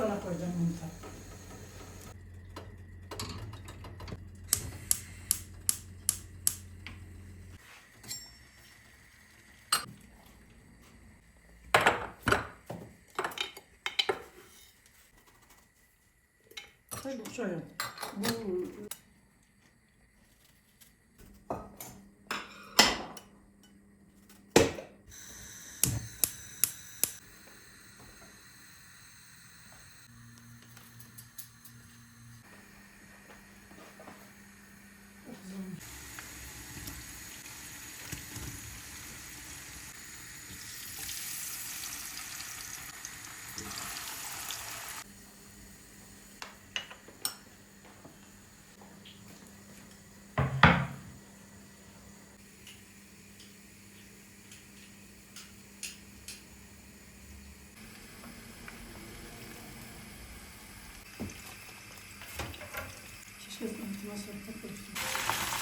sola cosa non fa. Sai, lo so, Herkes antimasyon takılıyor.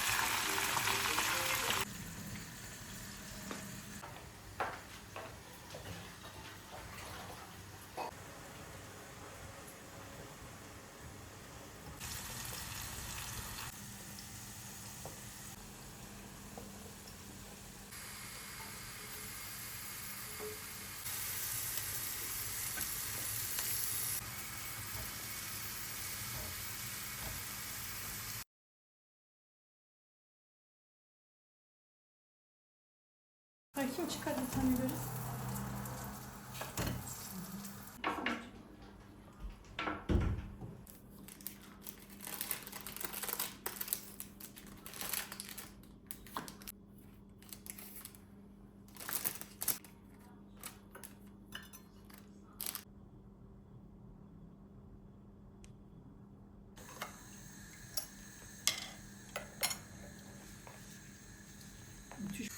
Ay kim çıkardı sana göre? Müthiş.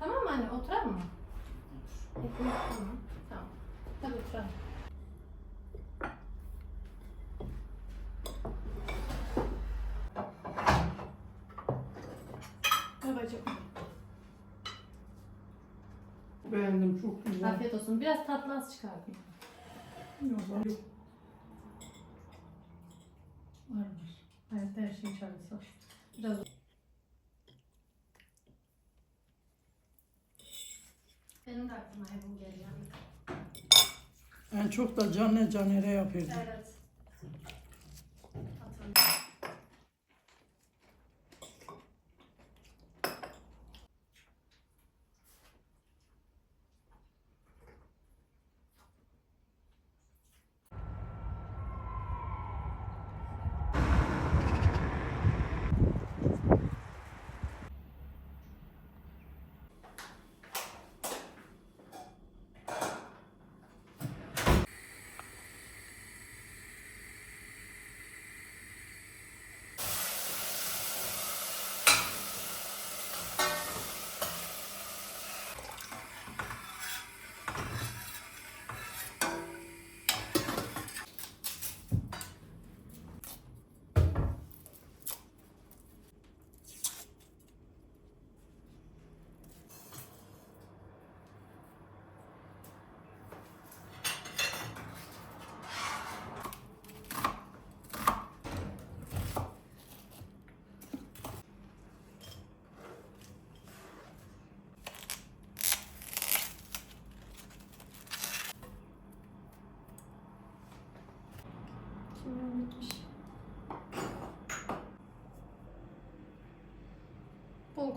Tamam mı anne? Oturalım mı? Ekmek tamam. Tamam. Hadi oturalım. Babacığım. Beğendim çok güzel. Afiyet olsun. Biraz tatlı az çıkardım. Yok, yok. Varmış. Hayatta her şeyin çaresi. Biraz benim de aklıma geliyor. En çok da canne canere yapıyordum. Evet.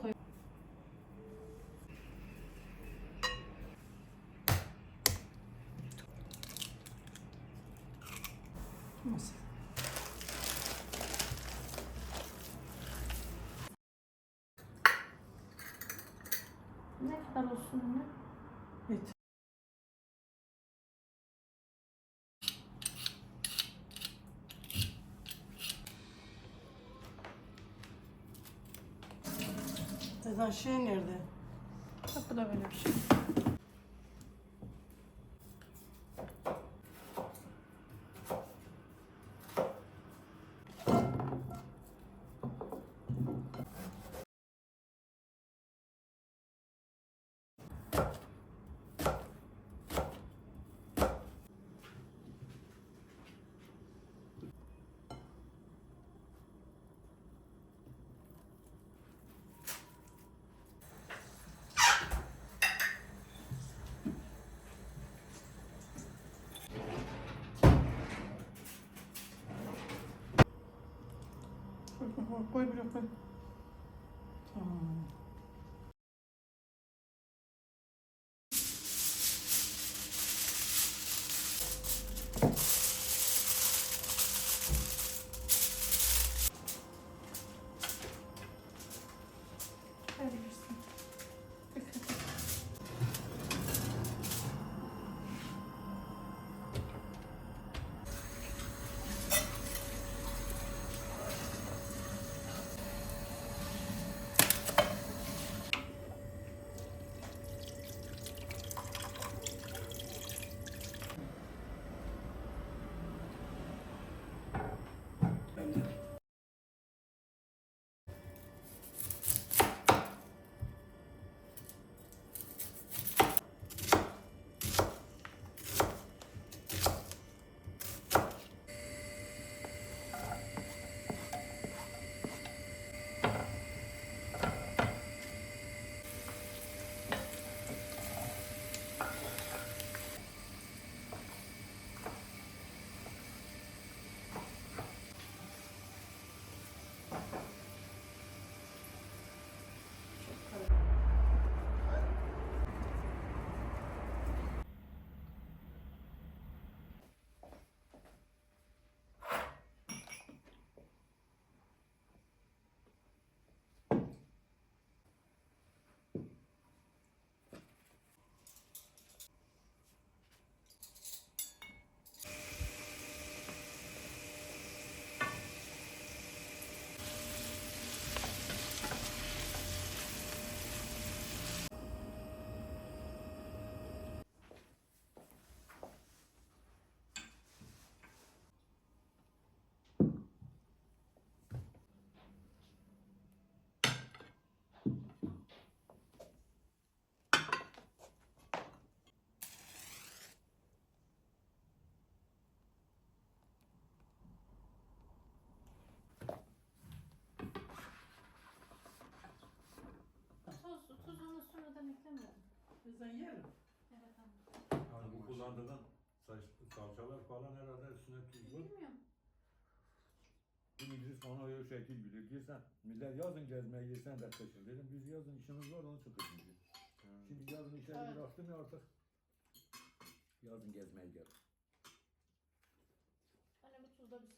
Koy. Nasıl? Ver olsun önüne. Bit. Şey nerede? Bak böyle bir şey. Koy, koy, koy Sezen yerim. Evet anne. Yani bu kullandığın saç, salçalar falan herhalde üstüne tuz var. Bilmiyorum. Bu İdris bana o şekil biliyor. Girsen, millet yazın gezmeye girsen de kaçın. Dedim biz yazın işimiz var onu çıkışın diyor. Şimdi yazın işleri Evet. bıraktım ya artık. Yazın gezmeye gel. Anne bu tuzda bir